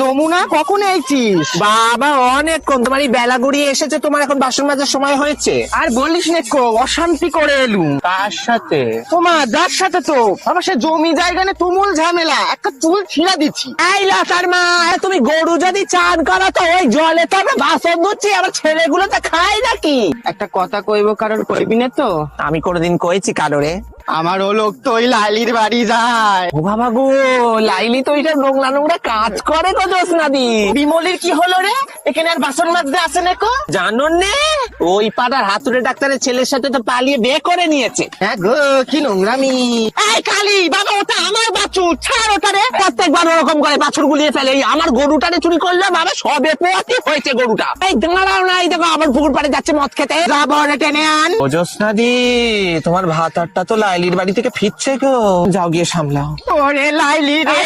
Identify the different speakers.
Speaker 1: যমুনা কখন
Speaker 2: বাবা অনেকক্ষণ। তোমার এই বেলা গড়িয়ে এসেছে তোমার এখন বাসন মাজার সময় হয়েছে।
Speaker 1: আর বলিস অশান্তি করে এলুম।
Speaker 2: তার সাথে?
Speaker 1: যার সাথে তো? আমার সে জমি জায়গা নিয়ে তুমুল ঝামেলা। একটা চুল ছিঁড়া দিচ্ছি।
Speaker 2: এই লাটার মা তুমি গরু যদি চান করা তো ওই জলে তো আমরা বাসন ধুচ্ছি আমার ছেলেগুলো তো খায় নাকি?
Speaker 1: একটা কথা কইব কারোর কইবি না তো?
Speaker 2: আমি কোনোদিন কইছি কারোরে।
Speaker 1: আমার ও লোক তো ওই লাইলির বাড়ি যায়।
Speaker 2: ও বাবা গো লাইলি তো এটা নোংরা নোংরা কাজ করে গো জোসনাদি
Speaker 1: বিমলির কি হলো রে? এখানে আর বাসন মাজতে আসে না কো?
Speaker 2: জানো নে ওই পাড়ার হাতুড়ে ডাক্তারের ছেলের সাথে তো পালিয়ে বিয়ে করে নিয়েছে।
Speaker 1: হ্যাঁ গো কি নোংরামি। এই কালি বাবা ছাড় ওটা রে
Speaker 2: প্রত্যেকবার ওরকম করে বাছুর গুলিয়ে ফেলে। আমার গরুটারে চুরি করলাম বাবা সবে পোয়াতি হয়েছে গরুটা। এই দাঁড়াও না এই দেখো আমার পুকুর পাড়ে যাচ্ছে মদ খেতে।
Speaker 1: টেনে আন।
Speaker 2: তোমার ভাতারটা তো লাইলির বাড়ি থেকে ফিরছে গো। যাও গিয়ে সামলাও।
Speaker 1: ওরে লাইলি রে।